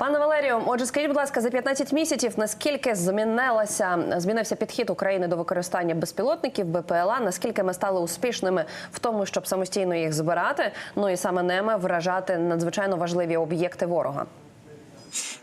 Пане Валерію, отже, скажіть, будь ласка, за 15 місяців наскільки змінилася змінився підхід України до використання безпілотників БПЛА? Наскільки ми стали успішними в тому, щоб самостійно їх збирати? Ну і саме ними вражати надзвичайно важливі об'єкти ворога?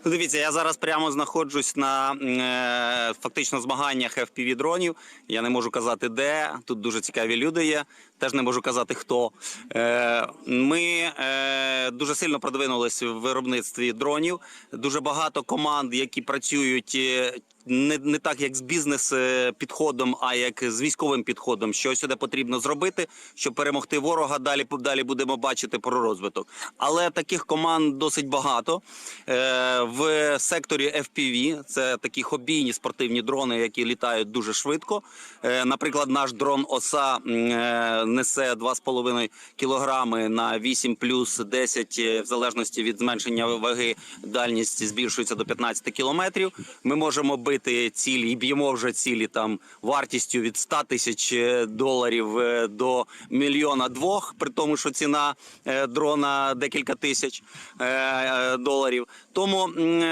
Дивіться, я зараз прямо знаходжусь на е, фактично змаганнях fpv дронів. Я не можу казати де. Тут дуже цікаві люди є. Теж не можу казати хто. Е, ми е, дуже сильно продвинулись в виробництві дронів. Дуже багато команд, які працюють. Не, не так, як з бізнес е, підходом, а як з військовим підходом, що сюди потрібно зробити, щоб перемогти ворога. Далі далі будемо бачити про розвиток. Але таких команд досить багато Е, в секторі FPV. Це такі хобійні спортивні дрони, які літають дуже швидко. Е, Наприклад, наш дрон ОСА несе 2,5 кілограми на 8 плюс 10, е, в залежності від зменшення ваги. Дальність збільшується до 15 кілометрів. Ми можемо бити цілі і б'ємо вже цілі там вартістю від 100 тисяч е, доларів е, до мільйона двох, при тому, що ціна е, дрона декілька тисяч доларів. Тому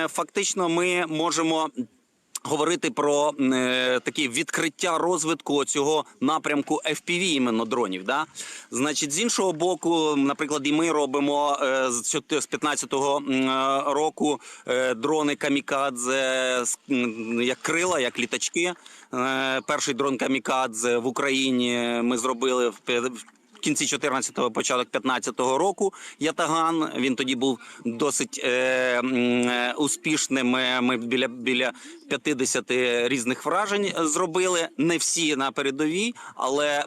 фактично ми можемо. Говорити про е, такі відкриття розвитку цього напрямку FPV іменно дронів. Да? Значить, з іншого боку, наприклад, і ми робимо е, з чот- з 15-го е, року е, дрони камікадзе як крила, як літачки. Е, перший дрон камікадзе в Україні ми зробили в кінці 14-го, початок 15-го року Ятаган. Він тоді був досить е, е, успішним. Е, Ми біля біля 50 різних вражень зробили. Не всі на передовій, але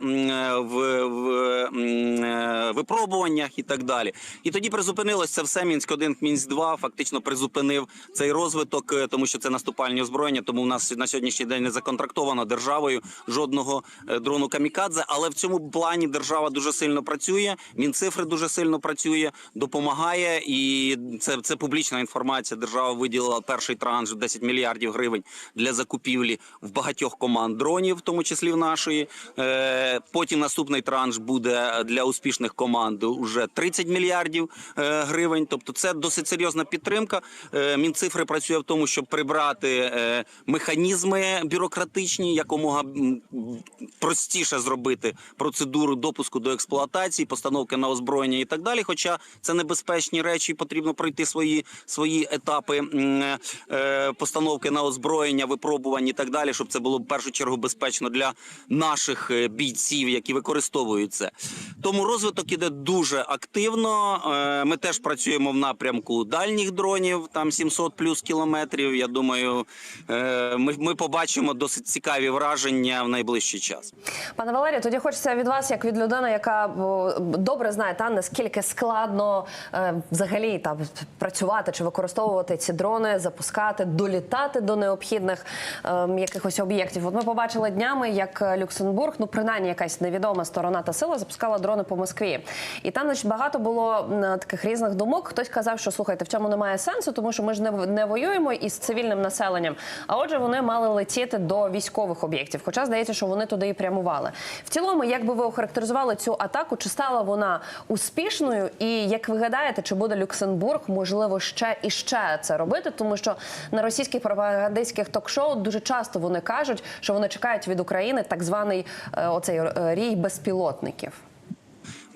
в, в е, випробуваннях і так далі. І тоді призупинилось це все. Мінськ 1 Мінськ 2 фактично призупинив цей розвиток, тому що це наступальні озброєння. Тому в нас на сьогоднішній день не законтрактовано державою жодного дрону камікадзе. Але в цьому плані держава дуже сильно працює. Мінцифри дуже сильно працює, допомагає, і це, це публічна інформація. Держава виділила перший транш 10 мільярдів гривень для закупівлі в багатьох команд дронів, в тому числі в нашої. Е, потім наступний транш буде для успішних команд уже 30 мільярдів е, гривень. Тобто, це досить серйозна підтримка. Е, Мінцифри працює в тому, щоб прибрати механізми бюрократичні, якомога простіше зробити процедуру допуску до експлуатації, постановки на озброєння і так далі. Хоча це небезпечні речі, потрібно пройти свої свої етапи е, постановки на озброєння, випробувань і так далі, щоб це було в першу чергу безпечно для наших е, бійців, які використовують це. Тому розвиток іде дуже активно. Е, Ми теж працюємо в напрямку дальніх дронів, там 700 плюс кілометрів. Я думаю, е, ми, ми побачимо досить цікаві враження в найближчий час. Пане Валерію, тоді хочеться від вас, як від людини, яка добре знає та наскільки складно е, взагалі там працювати чи використовувати ці дрони, запускати, долітати до необхідних е, якихось об'єктів. От ми побачили днями, як е, Люксембург, ну принаймні якась невідома сторона та сила запускала дрони по Москві. І там значить, багато було м, таких різних думок. Хтось казав, що слухайте, в цьому немає сенсу, тому що ми ж не, не воюємо із цивільним населенням. А отже, вони мали летіти до військових об'єктів. Хоча здається, що вони туди і прямували. В цілому, як би ви охарактеризували цю атаку? Чи стала вона успішною? І як ви гадаєте, чи буде Люксембург можливо ще і ще це робити? Тому що на російських пропагандистських ток-шоу дуже часто вони кажуть, що вони чекають від України так званий е, оцей е, рій безпілотників.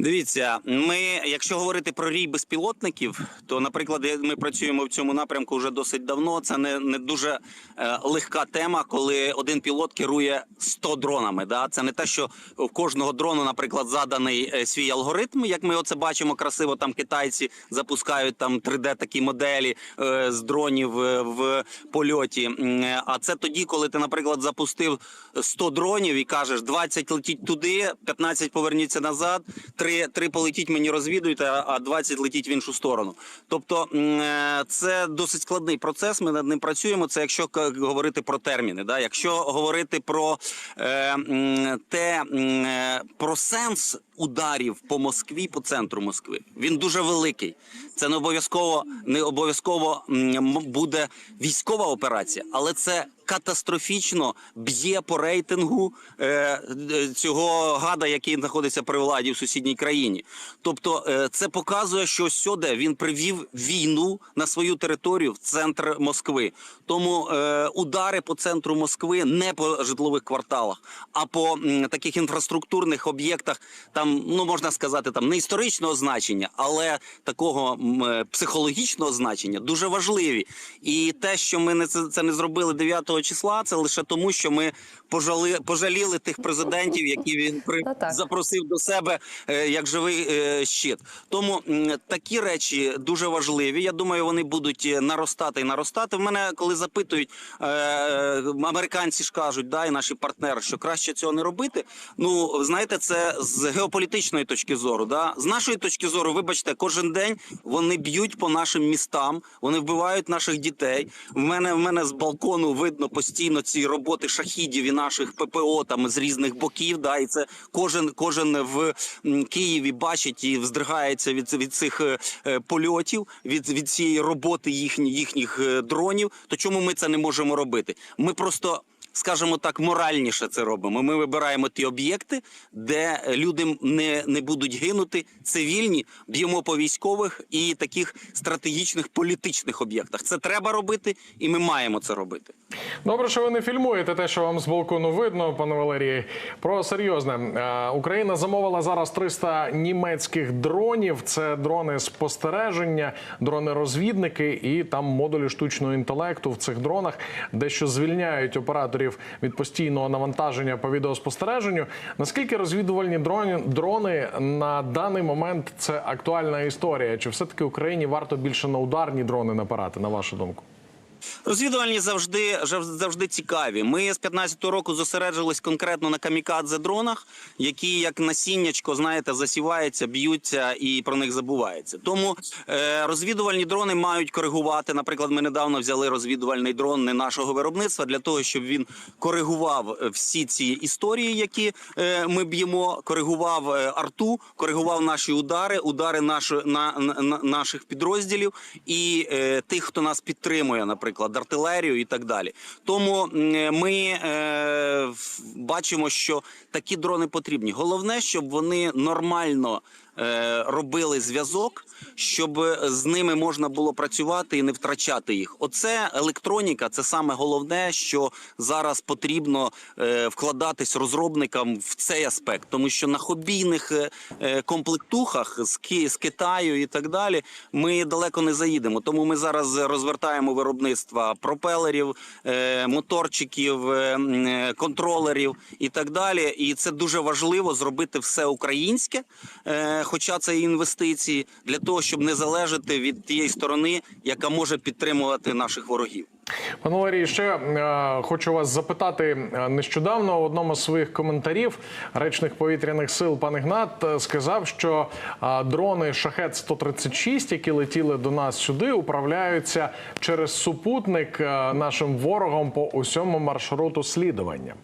Дивіться, ми, якщо говорити про рій безпілотників, то, наприклад, ми працюємо в цьому напрямку вже досить давно. Це не, не дуже е, легка тема, коли один пілот керує 100 дронами. Да? Це не те, що в кожного дрону, наприклад, заданий е, свій алгоритм. Як ми оце бачимо, красиво там китайці запускають там 3D такі моделі е, з дронів е, в польоті. А це тоді, коли ти, наприклад, запустив 100 дронів і кажеш, 20 летіть туди, 15 поверніться назад, 3, 3 полетіть мені розвідуйте, а- а 20 летіть в іншу сторону. Тобто е, це досить складний процес. Ми над ним працюємо. Це якщо говорити про терміни. Да? Якщо говорити про е, те е, про сенс ударів по Москві, по центру Москви. Він дуже великий. Це не обов'язково не обов'язково буде військова операція, але це катастрофічно б'є по рейтингу е, е, цього гада, який знаходиться при владі в сусідній країні. Тобто, е, це показує, що сьогодні він привів війну на свою територію в центр Москви. Тому е, удари по центру Москви не по житлових кварталах, а по м, таких інфраструктурних об'єктах, там ну можна сказати, там не історичного значення, але такого е, психологічного значення дуже важливі. І те, що ми не це, це не зробили 9 числа, це лише тому, що ми пожали, пожаліли тих президентів, які він при запросив до себе е, як живий е, щит. Тому такі речі дуже важливі. Я думаю, вони будуть е, наростати і наростати. В мене коли запитують американці ж кажуть, да, і наші партнери, що краще цього не робити. Ну знаєте, це з геополітичної точки зору. Да, з нашої точки зору, вибачте, кожен день вони б'ють по нашим містам, вони вбивають наших дітей. В мене в мене з балкону видно постійно ці роботи шахідів і наших ППО там з різних боків. Да, і це кожен кожен в Києві бачить і вздригається від, від цих е, е, польотів, від, від цієї роботи їхні, їхніх е, дронів. То чому ми це не можемо робити? Ми просто. Скажімо так, моральніше це робимо. Ми вибираємо ті об'єкти, де люди не, не будуть гинути, цивільні, б'ємо по військових і таких стратегічних політичних об'єктах. Це треба робити, і ми маємо це робити. Добре, що ви не фільмуєте те, що вам з балкону видно, пане Валерії. Про серйозне Е, Україна замовила зараз 300 німецьких дронів. Це дрони спостереження, дрони-розвідники і там модулі штучного інтелекту в цих дронах, дещо звільняють операторів від постійного навантаження по відеоспостереженню. Наскільки розвідувальні дрони, дрони на даний момент це актуальна історія? Чи все таки Україні варто більше на ударні дрони напирати, на вашу думку? Розвідувальні завжди завжди цікаві. Ми з 15-го року зосереджились конкретно на камікадзе дронах, які як насіннячко, знаєте, засіваються, б'ються і про них забувається. Тому е, розвідувальні дрони мають коригувати. Наприклад, ми недавно взяли розвідувальний дрон не нашого виробництва для того, щоб він коригував е, всі ці історії, які е, ми б'ємо, коригував е, арту, коригував наші удари, удари наші, на, на, на- наших підрозділів і е, тих, хто нас підтримує, наприклад, артилерію і так далі. Тому ми е, бачимо, що такі дрони потрібні. Головне, щоб вони нормально. Е, Робили зв'язок, щоб з ними можна було працювати і не втрачати їх. Оце електроніка. Це саме головне, що зараз потрібно е, вкладатись розробникам в цей аспект, тому що на хобійних е, комплектухах з, Ки- з Китаю і так далі ми далеко не заїдемо. Тому ми зараз розвертаємо виробництва пропелерів, моторчиків, контролерів і так далі. І це дуже важливо зробити все українське, хоча це і інвестиції, для того, щоб не залежати від тієї сторони, яка може підтримувати наших ворогів. Пане Валерій, ще е, хочу вас запитати е, нещодавно в одному з своїх коментарів речник повітряних сил пан Ігнат е, сказав, що е, дрони Шахет 136 які летіли до нас сюди, управляються через супутник е, нашим ворогом по усьому маршруту слідування.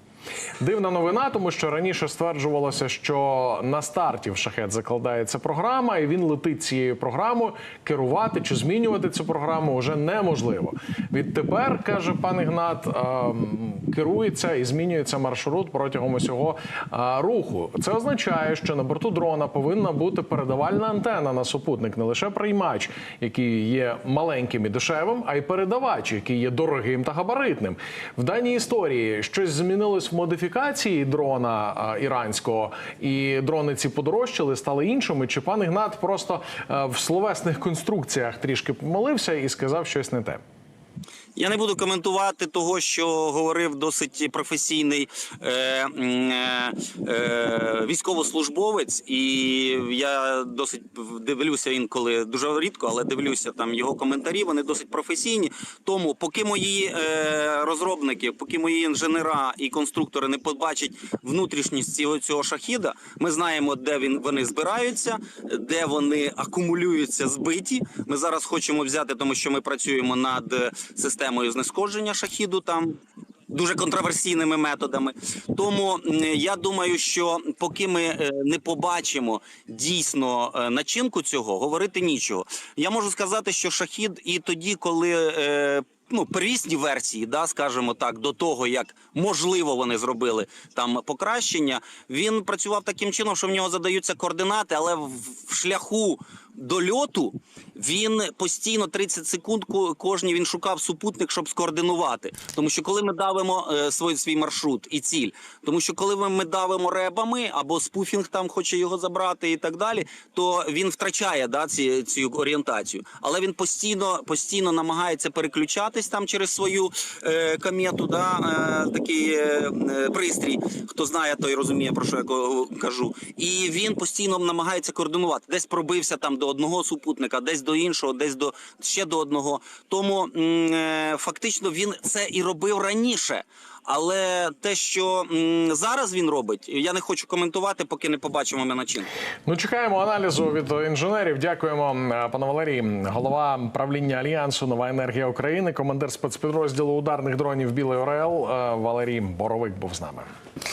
Дивна новина, тому що раніше стверджувалося, що на старті в шахет закладається програма, і він летить цією програмою. Керувати чи змінювати цю програму вже неможливо. Відтепер каже пан Ігнат, ем, керується і змінюється маршрут протягом усього е, руху. Це означає, що на борту дрона повинна бути передавальна антена на супутник, не лише приймач, який є маленьким і дешевим, а й передавач, який є дорогим та габаритним. В даній історії щось змінилось в модифікації дрона іранського, і дрони ці подорожчали, стали іншими. Чи пан Ігнат просто е, в словесних конструкціях трішки помилився і сказав щось не те? Я не буду коментувати того, що говорив досить професійний е, е, е, військовослужбовець, і я досить дивлюся інколи дуже рідко, але дивлюся там його коментарі. Вони досить професійні. Тому, поки мої е, розробники, поки мої інженера і конструктори не побачать внутрішність цього, цього шахіда, ми знаємо, де він вони збираються, де вони акумулюються збиті. Ми зараз хочемо взяти, тому що ми працюємо над е, системою знешкодження шахіду там. дуже контроверсійними методами. Тому я думаю, що поки ми е, не побачимо дійсно е, начинку цього, говорити нічого. Я можу сказати, що шахід і тоді, коли. е, Ну, первісні версії, да, скажімо так, до того як можливо вони зробили там покращення. Він працював таким чином, що в нього задаються координати, але в шляху до льоту він постійно 30 секунд ко- кожні він шукав супутник, щоб скоординувати. Тому що коли ми давимо е, свій, свій маршрут і ціль, тому що коли ми, давимо ребами або спуфінг там хоче його забрати і так далі, то він втрачає да, ці, цю орієнтацію. Але він постійно, постійно намагається переключатись там через свою е, комету, да, е, такий е, е, пристрій. Хто знає, той розуміє, про що я кажу. І він постійно намагається координувати. Десь пробився там до одного супутника, десь до іншого, десь до ще до одного. Тому е, фактично він це і робив раніше. Але те, що зараз він робить, я не хочу коментувати, поки не побачимо ми начинку. Ну, чекаємо аналізу від інженерів. Дякуємо, е, пане Валерій, голова правління альянсу Нова енергія України, командир спецпідрозділу ударних дронів Білий Орел е, Валерій Боровик був з нами.